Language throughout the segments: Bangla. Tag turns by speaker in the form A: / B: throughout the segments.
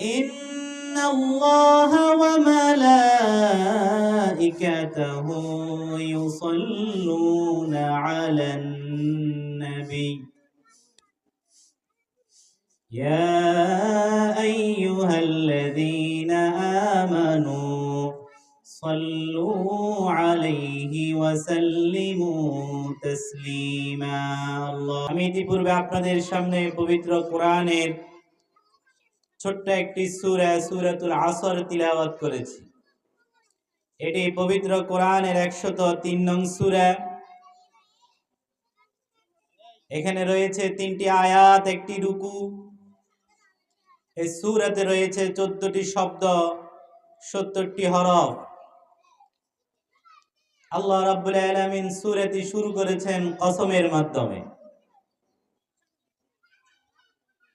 A: إن الله وملائكته يصلون على النبي يا أيها الذين آمنوا صلوا عليه وسلموا تسليما الله আমি ইতিপূর্বে আপনাদের সামনে পবিত্র কোরআনের ছোট্ট একটি সূরা, সূরাতুল আসর তিলাওয়াত করেছি। এটি পবিত্র কোরআনের একশত তিন নং সূরা। এখানে রয়েছে তিনটি আয়াত, একটি রুকু। এই সূরাতে রয়েছে চোদ্দটি শব্দ, সত্তরটি হরফ। আল্লাহ রাব্বুল আলামিন সূরাটি শুরু করেছেন কসমের মাধ্যমে।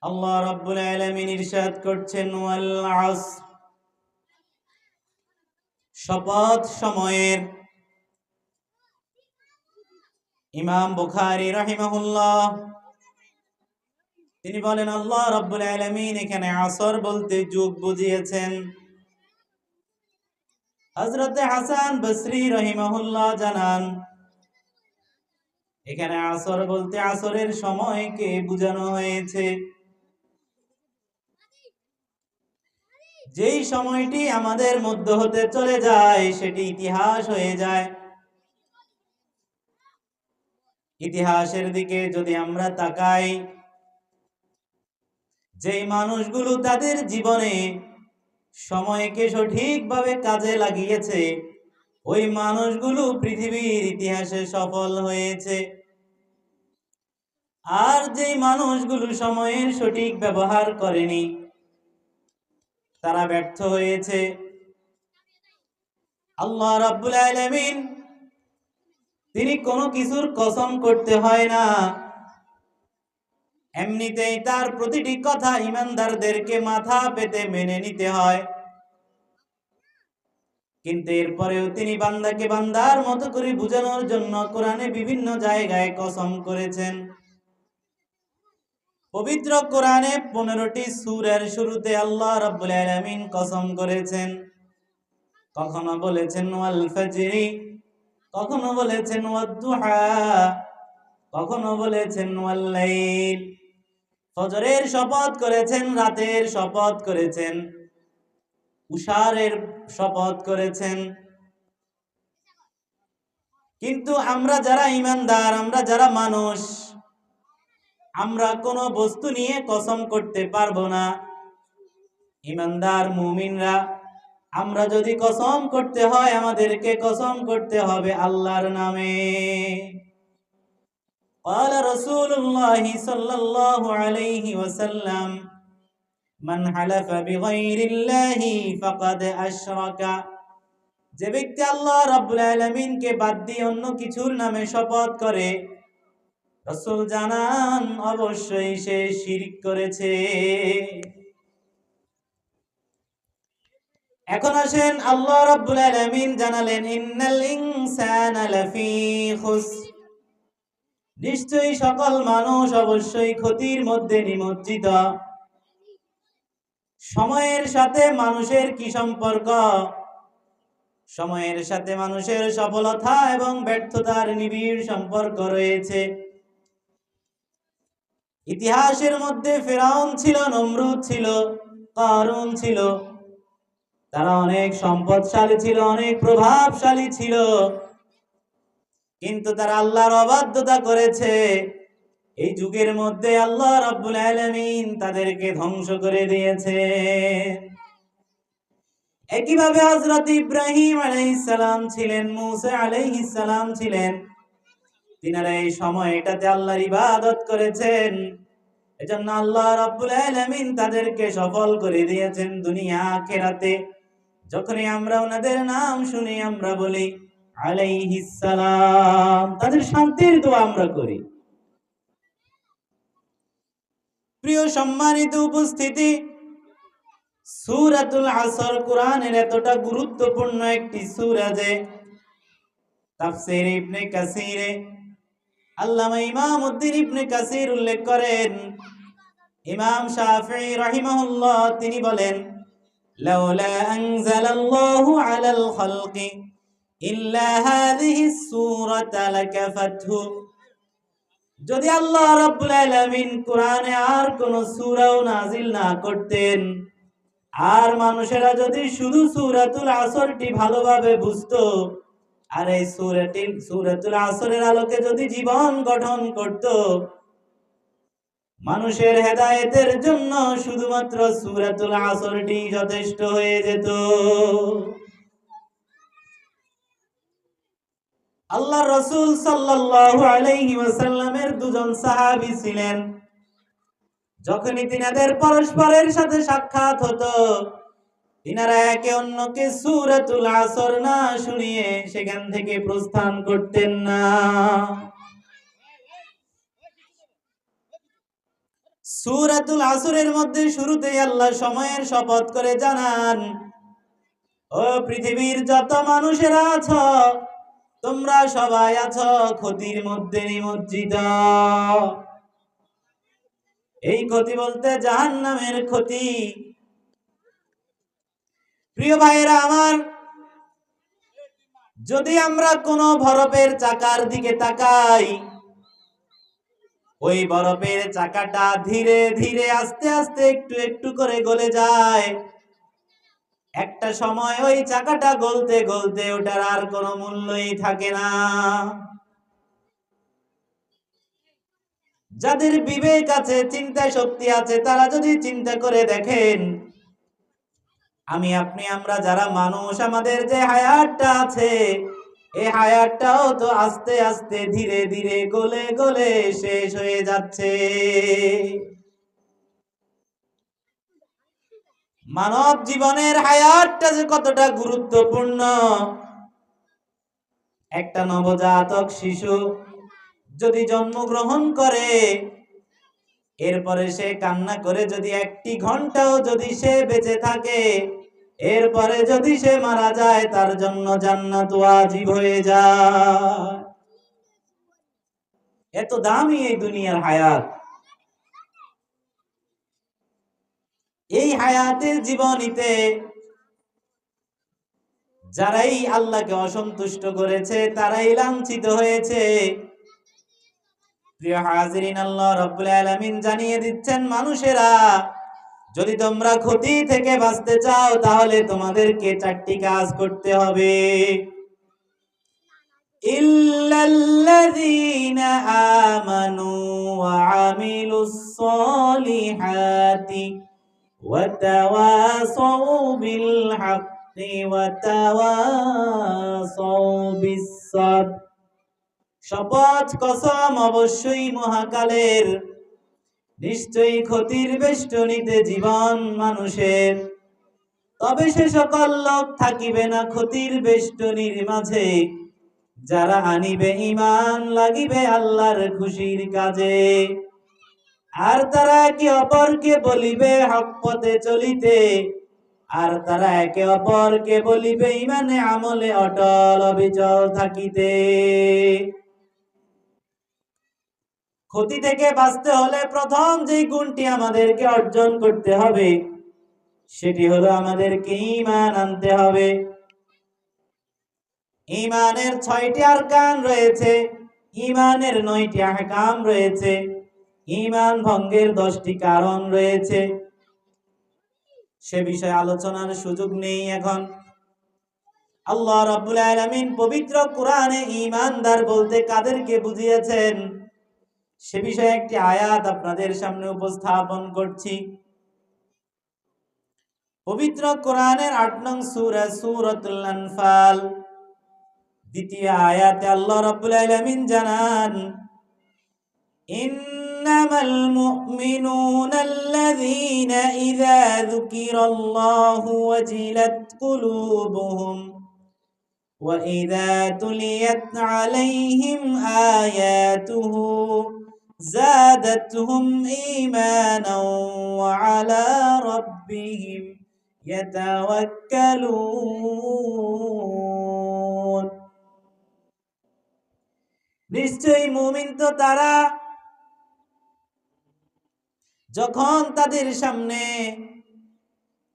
A: আল্লাহ রাব্বুল আলামিন ইরশাদ করছেন, ওয়াল আসর শপথ সময়ের ইমাম বুখারী রাহিমাহুল্লাহ, তিনি বলেন, আল্লাহ রাব্বুল আলামিন এখানে আসর বলতে যুগ বুঝিয়েছেন। হযরতে হাসান বসরি রহিমাহুল্লাহ জানান, এখানে আসর বলতে আসরের সময়কে বোঝানো হয়েছে? যেই সময়টি আমাদের মধ্য হতে চলে যায়, সেটি ইতিহাস হয়ে যায়। ইতিহাসের দিকে যদি আমরা তাকাই, যেই মানুষগুলো তাদের জীবনে সময়কে সঠিকভাবে কাজে লাগিয়েছে, ওই মানুষগুলো পৃথিবীর ইতিহাসে সফল হয়েছে। আর যেই মানুষগুলো সময়ের সঠিক ব্যবহার করেনি তারা ব্যর্থ হয়েছে। আল্লাহ রাব্বুল আলামিন, তিনি কোনো কিছুর কসম করতে হয় না। এমনিতেই তার প্রতিটি কথা ইমানদারদেরকে মাথা পেতে মেনে নিতে হয়। কিন্তু এরপরেও তিনি বান্দাকে বান্দার মতো করে বোঝানোর জন্য কোরআনে বিভিন্ন জায়গায় কসম করেছেন। পবিত্র কোরআনে পনেরোটি সুরের শুরুতে আল্লাহ রাব্বুল আলামিন কসম করেছেন। কখনো বলেছেন কখনো বলেছেন কখনো বলেছেন ফজরের শপথ করেছেন, রাতের শপথ করেছেন, উষারের শপথ করেছেন। কিন্তু আমরা যারা ইমানদার, আমরা যারা মানুষ আমরা কোনো বস্তু নিয়ে কসম করতে পারবো না ইমানদার মুমিনরা আমরা যদি কসম করতে হয় আমাদেরকে কসম করতে হবে আল্লাহর নামে قال رسول الله صلى الله عليه وسلم من حلف بغير الله فقد أشرك যে ব্যক্তি আল্লাহ রাব্বুল আলামিনকে বাদ দিয়ে অন্য কিছুর নামে শপথ করে রসুল জানান, অবশ্যই সে শিরিক করেছে। এখন আসেন, আল্লাহ রাব্বুল আলামিন জানালেন, ইন্নাল ইনসানা লাফি খুসর। নিশ্চয়ই সকল মানুষ অবশ্যই ক্ষতির মধ্যে নিমজ্জিত। সময়ের সাথে মানুষের কি সম্পর্ক? সময়ের সাথে মানুষের সফলতা এবং ব্যর্থতার নিবিড় সম্পর্ক রয়েছে। ইতিহাসের মধ্যে ফেরাউন ছিল, নমরুদ ছিল, কারুন ছিল। তারা অনেক সম্পদশালী ছিল, অনেক প্রভাবশালী ছিল। কিন্তু তারা আল্লাহর অবাধ্যতা করেছে। এই যুগের মধ্যে আল্লাহ রাব্বুল আলামিন তাদেরকে ধ্বংস করে দিয়েছে। একইভাবে হযরত ইব্রাহিম আলাইহিস সালাম ছিলেন, মুসা আলাইহিস সালাম ছিলেন। তিনারা এই সময়টাতে আল্লাহর ইবাদত করেছেন। এজন্য আল্লাহ রাব্বুল আলামিন তাদেরকে সফল করে দিয়েছেন দুনিয়া আখিরাতে। যখনই আমরা ওনাদের নাম শুনি, আমরা বলি আলাইহিস সালাম। তাদের শান্তির দোয়া আমরা করি। প্রিয় সম্মানিত উপস্থিতি, সূরাতুল আসর কোরআনের এতটা গুরুত্বপূর্ণ একটি সূরা যে তাফসীর ইবনে কাসিরে আল্লামা ইমাম উদ্দিন ইবনে কাসির উল্লেখ করেন, ইমাম শাফি রাহিমাহুল্লাহ তিনি বলেন, লাউলা আনজালাল্লাহু আলাল খালকি, ইল্লা হাযিহি সূরাতা লাকাফাতহু যদি আল্লাহ রাব্বুল আলামিন কোরআনে আর কোন সূরাও নাজিল না করতেন, আর মানুষেরা যদি শুধু সূরাতুল আসরটি ভালোভাবে বুঝতো আর এই সূরাটি, সূরাতুল আসরের আলোকে যদি জীবন গঠন করত, মানুষের হেদায়েতের জন্য শুধুমাত্র সূরাতুল আসরটি যথেষ্ট হয়ে যেত। আল্লাহ রসুল সাল্লাল্লাহু দুজন সাহাবী ছিলেন। যখনই তিনাদের পরস্পরের সাথে সাক্ষাৎ হতো সূরাতুল আসরের মধ্যে শুরুতেই আল্লাহ সময়ের শপথ করে জানান, ও পৃথিবীর যত মানুষেরা আছো, তোমরা সবাই আছো ক্ষতির মধ্যে নিমজ্জিত। এই ক্ষতি বলতে জাহান্নামের ক্ষতি প্রিয় ভাইয়েরা আমার, যদি আমরা কোনো বরফের চাকার দিকে তাকাই, ওই বরফের চাকাটা ধীরে ধীরে আস্তে আস্তে একটু একটু করে গলে যায়। একটা সময় ওই চাকাটা গলতে গলতে ওটার আর কোনো মূল্যই থাকে না। যাদের বিবেক আছে চিন্তা শক্তি আছে, তারা যদি চিন্তা করে দেখেন আমি, আপনি, আমরা যারা মানুষ, আমাদের যে হায়াতটা আছে এই হায়াতটাও তো আস্তে আস্তে ধীরে ধীরে গলে গলে শেষ হয়ে যাচ্ছে। মানব জীবনের হায়াতটা যে কতটা গুরুত্বপূর্ণ। একটা নবজাতক শিশু যদি জন্মগ্রহণ করে এরপরে সে কান্না করে যদি একটি ঘন্টাও যদি সে বেঁচে থাকে, এরপরে যদি সে মারা যায়, তার জন্য জান্নাত ওয়াজিব হয়ে যায়। এত দামি এই দুনিয়ার হায়াত। এই হায়াতের জীবনীতে যারাই আল্লাহকে অসন্তুষ্ট করেছে, তারাই লাঞ্ছিত হয়েছে। প্রিয় হাজিরিন, আল্লাহ রব্বুল আলামিন জানিয়ে দিচ্ছেন, মানুষেরা, যদি তোমরা ক্ষতি থেকে বাঁচতে চাও, তাহলে তোমাদেরকে চারটি কাজ করতে হবে। বিল হাক্কি শপথ কসম অবশ্যই মহাকালের। নিশ্চয়ই ক্ষতির বেষ্টনীতে জীবন মানুষের। তবে সে সকল লোক থাকিবে না ক্ষতির বেষ্টনীর মাঝে। যারা আনিবে ইমান লাগিবে আল্লাহর খুশির কাজে। আর তারা একে অপরকে বলিবে হক পথে চলিতে। আর তারা একে অপরকে বলিবে ইমানে আমলে অটল অবিচল থাকিতে। ক্ষতি থেকে বাঁচতে হলে প্রথম যে গুণটি আমাদেরকে অর্জন করতে হবে, সেটি হলো আমাদেরকে ইমান আনতে হবে। ইমানের ছয়টি আরকান রয়েছে ইমানের নয়টি আহকাম রয়েছে ইমান ভঙ্গের দশটি কারণ রয়েছে। সে বিষয়ে আলোচনার সুযোগ নেই এখন। আল্লাহ রাব্বুল আলামিন পবিত্র কোরআনে ইমানদার বলতে কাদেরকে বুঝিয়েছেন? সে বিষয়ে একটি আয়াত আপনাদের সামনে উপস্থাপন করছি পবিত্র কোরআনের আট নং সূরা সূরাতুল আনফাল দ্বিতীয় আয়াতে আল্লাহ রাব্বুল আলামিন জানান ইন্নামাল মুমিনুনা আল্লাযীনা ইযা যুকিরাল্লাহু ওয়াজিলাত কুলুবুহুম وإذا تليت عليهم آياته زادتهم إيمانا وعلى ربهم يتوكلون নিশ্চয়ই মুমিন তো তারা যখন তাদের সামনে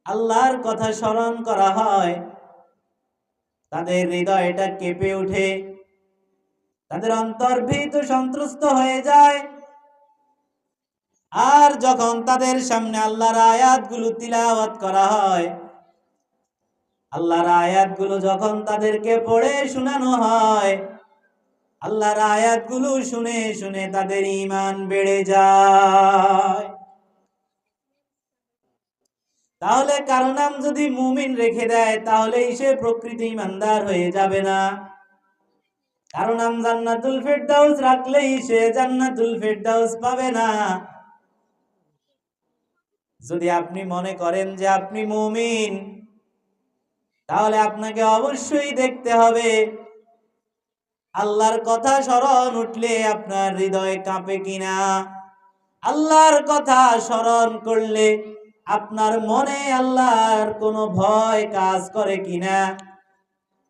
A: আল্লাহর কথা স্মরণ করা হয় তাদের হৃদয়টা কেঁপে ওঠে তাদের অন্তর ভীত সন্ত্রস্ত হয়ে যায়। আর যখন তাদের সামনে আল্লাহর আয়াতগুলো তিলাওয়াত করা হয়, আল্লাহর আয়াতগুলো যখন তাদেরকে পড়ে শোনানো হয়, আল্লাহর আয়াতগুলো শুনে শুনে তাদের ইমান বেড়ে যায়। তাহলে কারও নাম যদি মুমিন রেখে দেয়, তাহলেই সে প্রকৃতি ইমানদার হয়ে যাবে না। কারও নাম জান্নাতুল ফেরদাউস রাখলেই সে জান্নাতুল ফেরদাউস পাবে না। যদি আপনি মনে করেন যে আপনি মুমিন, তাহলে আপনাকে অবশ্যই দেখতে হবে, আল্লাহর কথা স্মরণ উঠলে আপনার হৃদয় কাঁপে কিনা। আল্লাহর কথা স্মরণ করলে আপনার মনে আল্লাহর কোনো ভয় কাজ করে কিনা।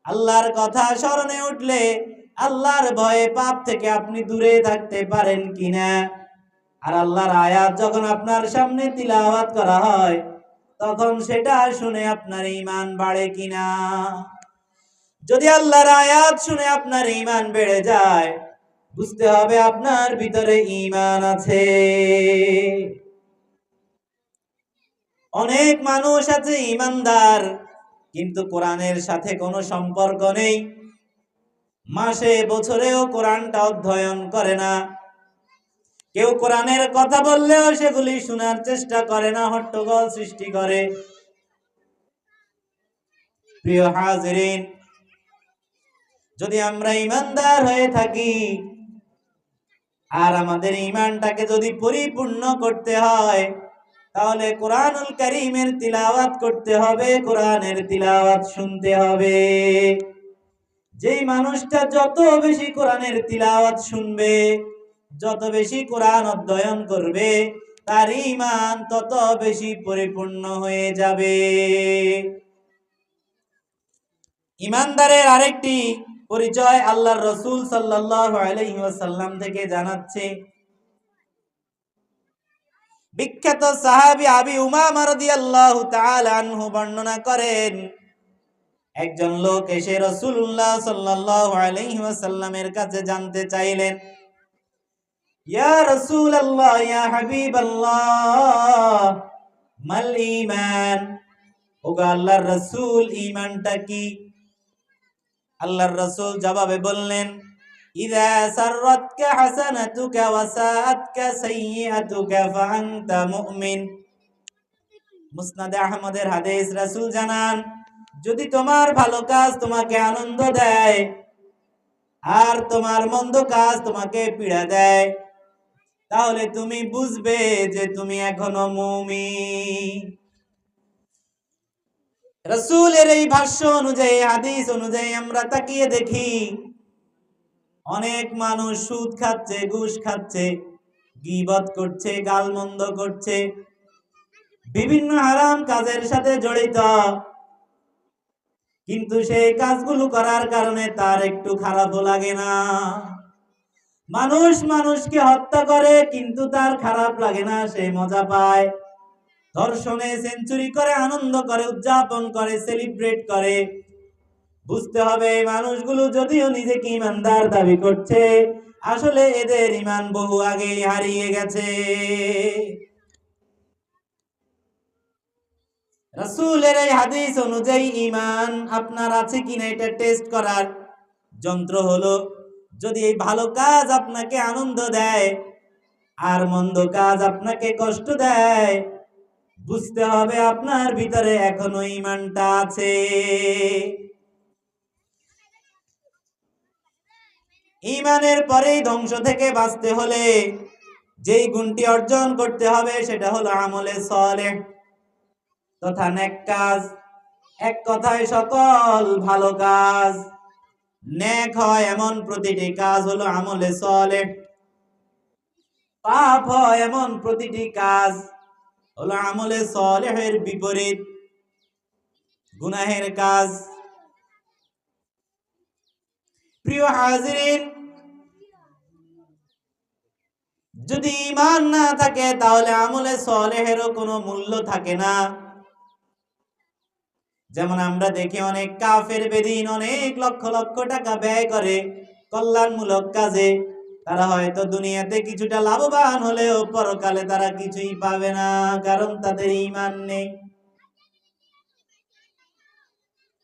A: আল্লাহর কথা স্মরণে উঠলে আল্লাহর ভয়ে পাপ থেকে আপনি দূরে থাকতে পারেন কিনা? আর আল্লাহর আয়াত যখন আপনার সামনে তিলাওয়াত করা হয়, তখন সেটা শুনে আপনার ইমান বাড়ে কিনা? যদি আল্লাহর আয়াত শুনে আপনার ইমান বেড়ে যায়, বুঝতে হবে আপনার ভিতরে ইমান আছে। অনেক মানুষ আছে ইমানদার কিন্তু কোরআনের সাথে কোনো সম্পর্ক নেই। মাসে, বছরেও কোরআনটা অধ্যয়ন করে না। কেউ কোরআনের কথা বললেও সেগুলি শোনার চেষ্টা করে না, হট্টগোল সৃষ্টি করে। প্রিয় হাজরিন, যদি আমরা ইমানদার হয়ে থাকি, আর আমাদের ইমানটাকে যদি পরিপূর্ণ করতে হয়, তাহলে কোরআনুল করিমের তিলাওয়াত করতে হবে, কোরআনের তিলাওয়াত শুনতে হবে। যেই মানুষটা যত বেশি কোরআনের তিলাওয়াত শুনবে, যত বেশি কোরআন অধ্যয়ন করবে, তার ইমান তত বেশি পরিপূর্ণ হয়ে যাবে। ইমানদারের আরেকটি পরিচয় আল্লাহর রসুল ওয়াসাল্লাম থেকে জানাচ্ছে। বিখ্যাত সাহাবী আবি উমামা রাদিয়াল্লাহু তাআলা আনহু বর্ণনা করেন একজন লোক এসে রাসূলুল্লাহ সাল্লাল্লাহু আলাইহি ওয়াসাল্লামের কাছে জানতে চাইলেন, ইয়া রাসূলুল্লাহ, ইয়া হাবিবাল্লাহ, মাল ঈমান? ওগো আল্লাহর রাসূল, ঈমানটা কি? আল্লাহর রাসূল জবাবে বললেন, ইদা সাররাতকা হাসানাতুকা ওয়া সাআতকা সাইয়্যাতুকা ফাআনতা মুমিন। মুসনাদে আহমদের হাদিস রাসূল জানান যদি তোমার ভালো কাজ তোমাকে আনন্দ দেয়, আর তোমার মন্দ কাজ তোমাকে পীড়া দেয়, তাহলে তুমি বুঝবে যে তুমি এখনও মুমিন। রসুলের এই ভাষ্য অনুযায়ী, হাদিস অনুযায়ী আমরা তাকিয়ে দেখি, অনেক মানুষ সুদ খাচ্ছে, ঘুষ খাচ্ছে, গিবত করছে, গালমন্দ করছে, বিভিন্ন হারাম কাজের সাথে জড়িত। কিন্তু সেই কাজগুলো করার কারণে তার একটু খারাপও লাগে না। মানুষ মানুষকে হত্যা করে, কিন্তু তার খারাপ লাগে না, সে মজা পায়। ধর্ষণে সেঞ্চুরি করে, আনন্দ করে, উদযাপন করে, সেলিব্রেট করে। বুঝতে হবে মানুষগুলো যদিও নিজেকে ইমানদার দাবি করছে, আসলে এদের ইমান বহু আগেই হারিয়ে গেছে। রাসূলের এই হাদিস অনুযায়ী ইমান আপনার আছে কিনা এটা টেস্ট করার যন্ত্র হলো, যদি এই ভালো কাজ আপনাকে আনন্দ দেয় আর মন্দ কাজ আপনাকে কষ্ট দেয়, বুঝতে হবে আপনার ভিতরে এখনও ইমানটা আছে। ইমানের পরেই ধ্বংস থেকে বাঁচতে হলে যেই গুণটি অর্জন করতে হবে সেটা হলো আমলে সলে তথা নেক কাজ, এক কথায় সকল ভালো কাজ। নেক হয় এমন প্রতিটি কাজ হলো আমলে সলে। পাপ হয় এমন প্রতিটি কাজ হলো আমলে সলেহের বিপরীত। গুনাহের কাজ। প্রিয় হাজিরিন, যদি ইমান না থাকে তাহলে আমলে সলেহেরও কোনো মূল্য থাকে না। যেমন আমরা দেখি অনেক কাফের বেদিন অনেক লক্ষ লক্ষ টাকা ব্যয় করে কল্যাণমূলক কাজে। তারা হয়তো দুনিয়াতে কিছুটা লাভবান হলেও পরকালে তারা কিছুই পাবে না, কারণ তাদের ইমান নেই।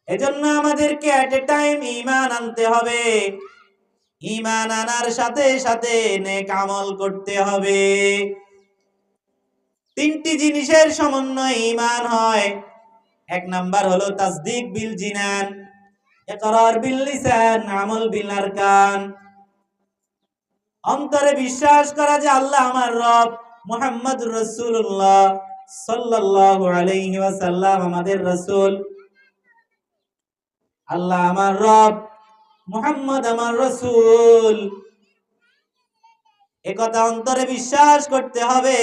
A: এজন্য আমাদেরকে এট এ টাইম ইমান আনতে হবে। ইমান আনার সাথে সাথে নেক আমল করতে হবে। তিনটি জিনিসের সমন্বয় ইমান হয়। এক নাম্বার হলো তাসদিক বিল জিনান ইকরার বিল লিসান, আমল বিল আরকান। অন্তরে বিশ্বাস করা যে আল্লাহ আমার রব, মুহাম্মদ রাসূলুল্লাহ সাল্লাল্লাহু আলাইহি ওয়াসাল্লাম আমাদের রাসূল। আল্লাহ আমার রব, মুহাম্মদ আমার রাসূল। এ কথা অন্তরে বিশ্বাস করতে হবে।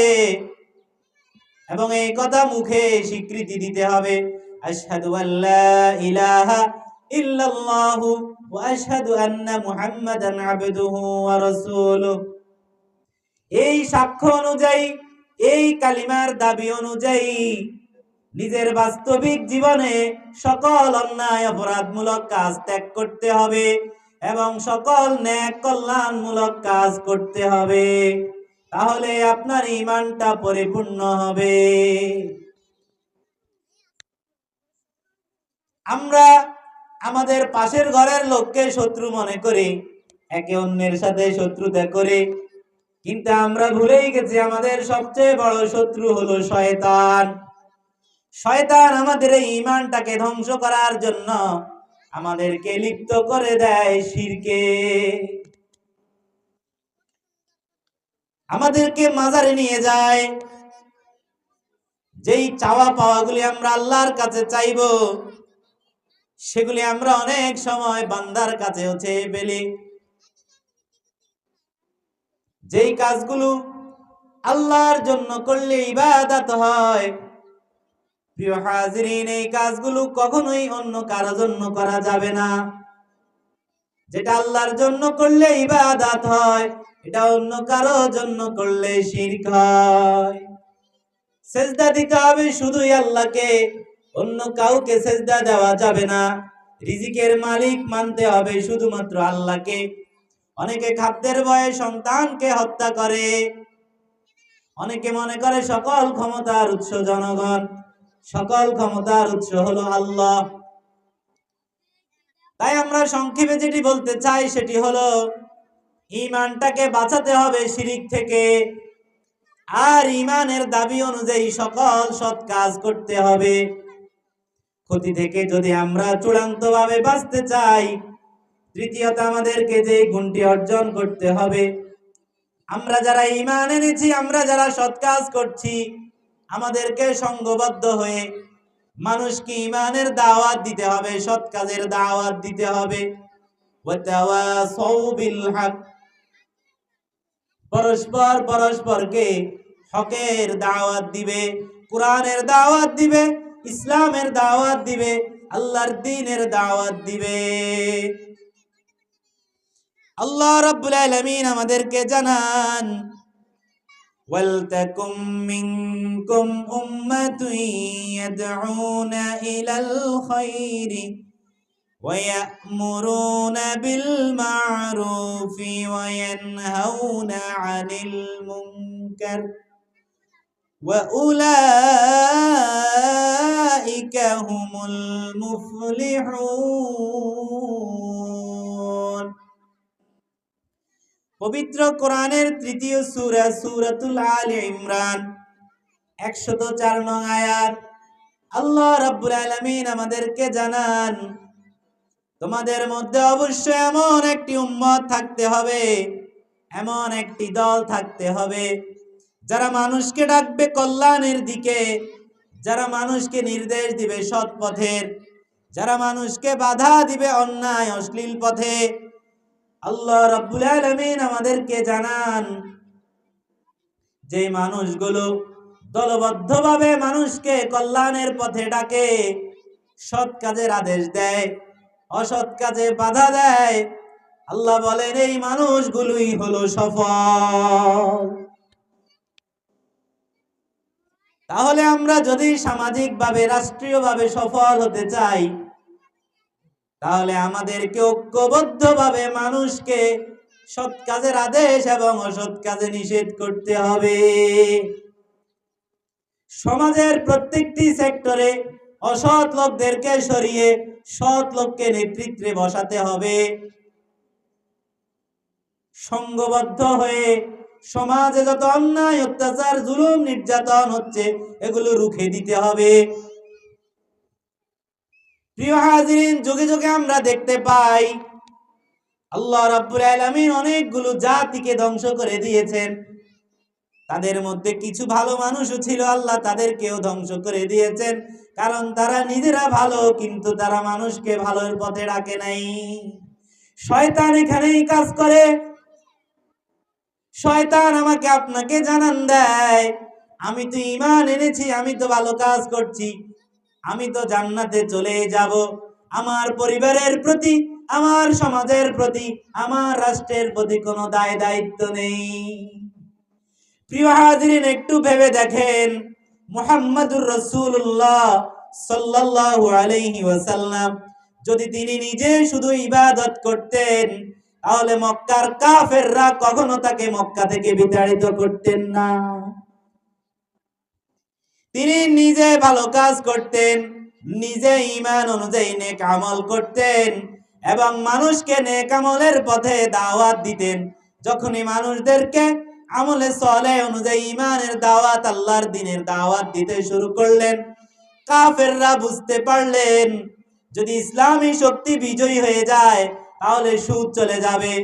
A: এবং এই কথা মুখে স্বীকৃতি দিতে হবে। এই সাক্ষ্য অনুযায়ী, এই কালিমার দাবি অনুযায়ী নিজের বাস্তবিক জীবনে সকল অন্যায় অপরাধমূলক কাজ ত্যাগ করতে হবে এবং সকল ন্যাক কল্যাণমূলক কাজ করতে হবে। তাহলে আপনার ইমানটা পরিপূর্ণ হবে। আমরা আমাদের পাশের ঘরের লোককে শত্রু মনে করি, একে অন্যের সাথে শত্রুতা করে, কিন্তু আমরা ভুলেই গেছি, আমাদের সবচেয়ে বড় শত্রু হলো শয়তান। শয়তান আমাদের এই ইমানটাকে ধ্বংস করার জন্য আমাদেরকে লিপ্ত করে দেয় শিরকে। আমাদেরকে মাজারে নিয়ে যায়। যেই চাওয়া পাওয়াগুলি আমরা আল্লাহর কাছে চাইব, সেগুলি আমরা অনেক সময় বান্দার কাছে হচ্ছে পেলি যেই কাজগুলো আল্লাহর জন্য করলে ইবাদত হয়, প্রিয় হাজিরিন, এই কাজগুলো কখনোই অন্য কারও জন্য করা যাবে না। যেটা আল্লাহর জন্য করলে ইবাদত হয় এটা অন্য কারও জন্য করলে শিরক সেজদা দিতে হবে শুধুই আল্লাহকে, অন্য কাউকে সেজদা দেওয়া যাবে না। রিজিকের মালিক মানতে হবে শুধুমাত্র আল্লাহকে। অনেকে খাদ্যের ভয়ে সন্তানকে হত্যা করে। অনেকে মনে করে সকল ক্ষমতার উৎস জনগণ, সকল ক্ষমতার উৎস হলো আল্লাহ। তাই আমরা সংক্ষেপে যেটি বলতে চাই সেটি হলো ইমানটাকে বাঁচাতে হবে শিরিক থেকে। আর ইমানের দাবি অনুযায়ী সকল সৎ কাজ করতে হবে। ক্ষতি থেকে যদি আমরা চূড়ান্ত ভাবে বাঁচতে চাই, তৃতীয়ত আমাদেরকে যে গুণটি অর্জন করতে হবে। আমরা যারা ইমান এনেছি, আমরা যারা সৎ কাজ করছি, আমাদেরকে সঙ্গবদ্ধ হয়ে মানুষকে ইমানের দাওয়াত দিতে হবে, সৎ কাজের দাওয়াত দিতে হবে। হক। পরস্পর পরস্পরকে হকের দাওয়াত দিবে কোরআনের দাওয়াত দিবে ইসলামের দাওয়াত দিবে আল্লাহর দ্বীনের দাওয়াত দিবে আল্লাহ রাব্বুল আলামিন আমাদেরকে জানান ولتكن منكم أمة يدعون إلى الخير ويأمرون بالمعروف وينهون عن المنكر وأولئك هم المفلحون পবিত্র কোরআনের তৃতীয় সূরা সূরাতুল আলে ইমরান একশত চার নং আয়াত আল্লাহ রাব্বুল আলামিন আমাদেরকে জানান তোমাদের মধ্যে অবশ্যই এমন একটি উম্মত থাকতে হবে, এমন একটি দল থাকতে হবে, যারা মানুষকে ডাকবে কল্যাণের দিকে, যারা মানুষকে নির্দেশ দিবে সৎ পথের, যারা মানুষকে বাধা দিবে অন্যায়, অশ্লীল পথে। আল্লাহ রাব্বুল আলামিন আমাদেরকে জানান যে মানুষগুলো দলবদ্ধভাবে মানুষকে কল্যাণের পথে ডাকে, সৎ কাজের আদেশ দেয়। অসৎ কাজে বাধা দেয়। আল্লাহ বলেন, এই মানুষগুলোই হলো সফল। তাহলে আমরা যদি সামাজিকভাবে, রাষ্ট্রীয়ভাবে সফল হতে চাই, তাহলে আমাদেরকে ঐক্যবদ্ধভাবে মানুষকে সৎ কাজের আদেশ এবং অসৎ কাজে নিষেধ করতে হবে। সমাজের প্রত্যেকটি সেক্টরে অসৎ লোকদেরকে সরিয়ে, সৎ লোককে নেতৃত্বে বসাতে হবে। সংঘবদ্ধ হয়ে সমাজে যত অন্যায়, অত্যাচার, জুলুম, নির্যাতন হচ্ছে, এগুলো রুখে দিতে হবে। প্রিয় হাজিরিন, যুগে যুগে আমরা দেখতে পাই, আল্লাহ রাব্বুল আলামিন অনেকগুলো জাতিকে ধ্বংস করে দিয়েছেন। তাদের মধ্যে কিছু ভালো মানুষও ছিল, আল্লাহ তাদেরকেও ধ্বংস করে দিয়েছেন। কারণ তারা নিজেরা ভালো, কিন্তু তারা মানুষকে ভালোর পথে ডাকে নাই। শয়তান এখানেই কাজ করে। শয়তান আমাকে আপনাকে জানান দেয়, আমি তো ইমান এনেছি, আমি তো ভালো কাজ করছি, আমি তো জান্নাতে চলে যাব। আমার পরিবারের প্রতি, আমার সমাজের প্রতি, আমার রাষ্ট্রের প্রতি কোনো দায় দায়িত্ব নেই। প্রিয় হাজিরিন, একটু ভেবে দেখেন মুহাম্মাদুর রাসূলুল্লাহ সাল্লাল্লাহু আলাইহি ওয়াসাল্লাম। যদি তিনি নিজে শুধু ইবাদত করতেন, তাহলে মক্কার কাফেররা কখনো তাকে মক্কা থেকে বিতাড়িত করতেন না। তিনি নিজে ভালো কাজ করতেন, নিজে ইমান অনুযায়ী নেক আমল করতেন এবং মানুষকে নেক আমলের পথে দাওয়াত দিতেন। যখনই মানুষদেরকে আমলে সলে অনুযায়ী ইমানের দাওয়াত আল্লাহর দিনের দাওয়াত দিতে শুরু করলেন। কাফেররা বুঝতে পারলেন, যদি ইসলামী শক্তি বিজয়ী হয়ে যায়, তাহলে সুদ চলে যাবে,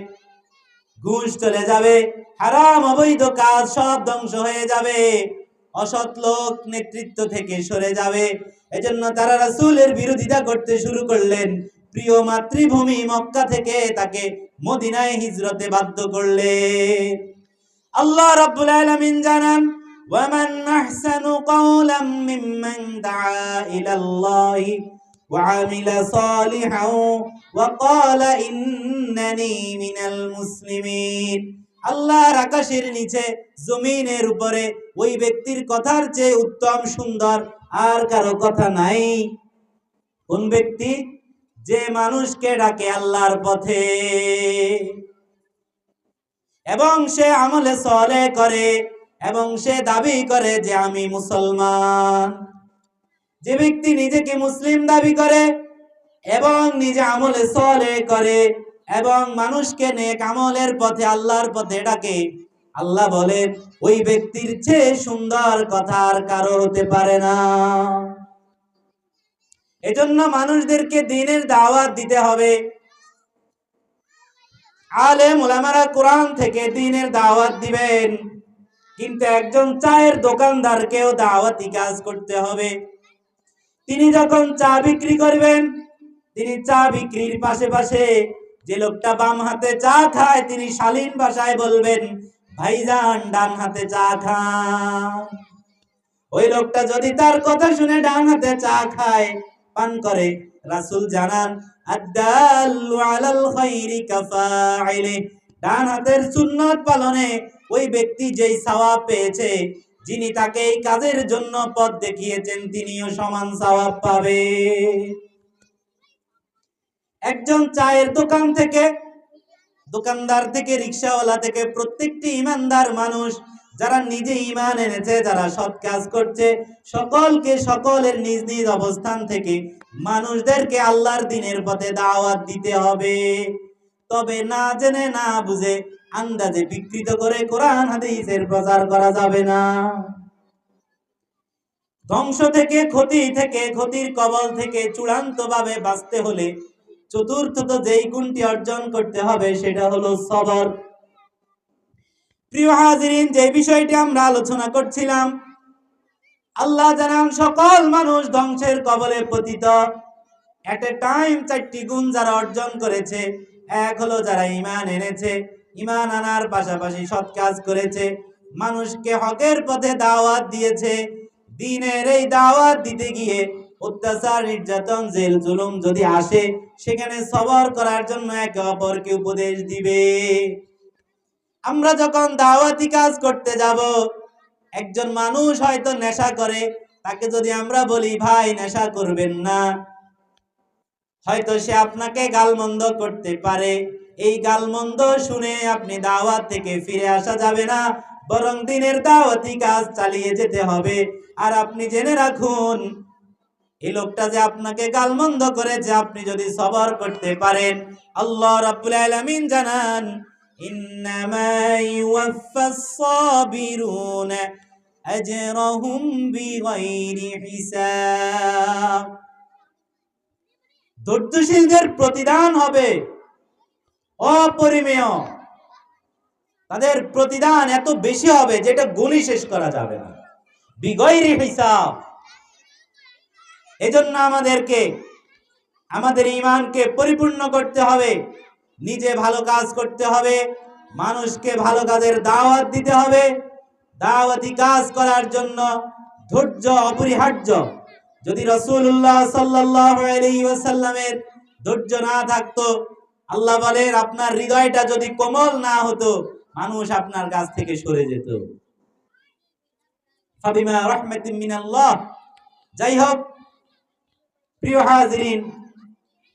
A: ঘুষ চলে যাবে, হারাম অবৈধ কাজ সব ধ্বংস হয়ে যাবে, অসৎ লোক নেতৃত্ব থেকে সরে যাবে। এজন্য তারা রাসূলের বিরোধিতা করতে শুরু করলেন। প্রিয় মাতৃভূমি মক্কা থেকে তাকে মদিনায় হিজরতে বাধ্য করলেন আল্লাহ রাব্বুল আলামিন জানান ওয়ামান আহসানু কাওলাম মিম্মান দাআ ইলাল্লাহি وعمل صالحا وقال إنني من المسلمين আল্লাহর আকাশের নিচে জমিনের উপরে ওই ব্যক্তির কথার চেয়ে উত্তম সুন্দর আর কারো কথা নাই কোন ব্যক্তি যে মানুষকে ডাকে আল্লাহর পথে এবং সে আমলে সলে করে, এবং সে দাবি করে যে আমি মুসলমান। যে ব্যক্তি নিজেকে মুসলিম দাবি করে এবং নিজে আমলে সলে করে এবং মানুষকে নেক আমলের পথে, আল্লাহর পথে ডাকে আল্লাহ বলেন ওই ব্যক্তির চেয়ে সুন্দর কথা আর কারও হতে পারে না। এজন্য মানুষদেরকে দিনের দাওয়াত দিতে হবে। আলেম ওলামারা কোরআন থেকে দিনের দাওয়াত দিবেন। কিন্তু একজন চায়ের দোকানদারকেও দাওয়াতি কাজ করতে হবে। তিনি যখন চা বিক্রি করবেন, তিনি চা বিক্রির পাশে পাশে যে লোকটা বাম হাতে চা খায়, তিনি শালীন ভাষায় বলবেন, ভাইজান, ডান হাতে চা খান। ওই লোকটা যদি তার কথা শুনে ডান হাতে চা খায় পান করে। রাসূল জানান ডান হাতের সুন্নত পালনে ওই ব্যক্তি যেই পেয়েছে, যিনি তাকে এই কাজের জন্য পথ দেখিয়েছেন, তিনিও সমান সওয়াব পাবে। একজন চায়ের দোকান থেকে, দোকানদার থেকে, রিক্সাওয়ালা থেকে প্রত্যেকটি ইমানদার মানুষ যারা নিজে ইমান এনেছে, যারা সৎ কাজ করছে, সকলকে সকলের নিজ নিজ অবস্থান থেকে মানুষদেরকে আল্লাহর দিনের পথে দাওয়াত দিতে হবে। তবে না জেনে, না বুঝে আন্দাজে বিকৃত করে কোরআন, হাদিসের প্রচার করা যাবে না। ধ্বংস থেকে, ক্ষতি থেকে, ক্ষতির কবল থেকে চূড়ান্ত ভাবে বাঁচতে হলে চতুর্থত যেই গুণটি অর্জন করতে হবে, সেটা হলো সবর। প্রিয় হাজিরিন, যে বিষয়টি আমরা আলোচনা করছিলাম, আল্লাহ জানান সকল মানুষ ধ্বংসের কবলে পতিত। এট এ টাইম চারটি গুণ যারা অর্জন করেছে। এক হলো যারা ইমান এনেছে। ইমান আনার পাশাপাশি সৎ কাজ করেছে। মানুষকে হকের পথে দাওয়াত দিয়েছে। দিনের এই দাওয়াত দিতে গিয়ে অত্যাচার, নির্যাতন, জেল, জুলুম যদি আসে, সেখানে সবর করার জন্য একে অপরকে উপদেশ দিবে। আমরা যখন দাওয়াতি কাজ করতে যাব, একজন মানুষ হয়তো নেশা করে, তাকে যদি আমরা বলি, ভাই, নেশা করবেন না। হয়তো সে আপনাকে গালমন্দ করতে পারে। এই গালমন্দ শুনে আপনি দাওয়াত থেকে ফিরে আসা যাবে না, বরং দিনের দাওয়াতি কাজ চালিয়ে যেতে হবে। আর আপনি জেনে রাখুন, এই লোকটা যে আপনাকে গালমন্দ করেছে, আপনি যদি সবর করতে পারেন, আল্লাহ রাব্বুল আলামিন জানান ইন্নামা ইউওয়াফাস সাবিরুনা আজরাহুম বিগাইরি হিসাব ধৈর্যশীলদের প্রতিদান হবে। অপরিমেয়। তাদের প্রতিদান এত বেশি হবে যেটা গুণই শেষ করা যাবে না। বিগৈরি হিসাব। এজন্য আমাদেরকে, আমাদের ইমানকে পরিপূর্ণ করতে হবে। নিজে ভালো কাজ করতে হবে, মানুষকে ভালো কাজের দাওয়াত দিতে হবে। দাওয়াতি কাজ করার জন্য ধৈর্য, অপরিহার্য। যদি রসুল্লাহ ওয়াসাল্লামের ধৈর্য না থাকতো, আল্লাহ বলেন, আপনার হৃদয়টা যদি কোমল না হতো, মানুষ আপনার কাছ থেকে সরে যেত। যাই হোক, প্রিয় হাজরিন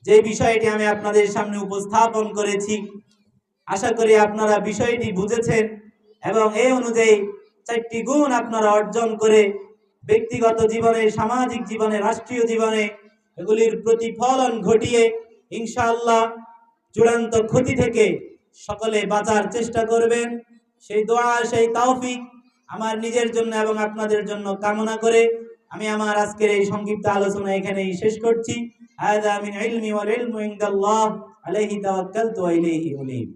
A: যে বিষয়টি আমি আপনাদের সামনে উপস্থাপন করেছি, আশা করি আপনারা বিষয়টি বুঝেছেন এবং এই অনুযায়ী চারটি গুণ আপনারা অর্জন করে ব্যক্তিগত জীবনে, সামাজিক জীবনে, রাষ্ট্রীয় জীবনে এগুলির প্রতিফলন ঘটিয়ে ইনশাআল্লাহ চূড়ান্ত ক্ষতি থেকে সকলে বাঁচার চেষ্টা করবেন। সেই দোয়া, সেই তৌফিক আমার নিজের জন্য এবং আপনাদের জন্য কামনা করে আমি আমার আজকের এই সংক্ষিপ্ত আলোচনা এখানেই শেষ করছি। হাযা মিন ইলমি ওয়াল ইলমু ইনদাল্লাহ আলাইহি তাওয়াক্কালতু ওয়া ইলাইহি উনীব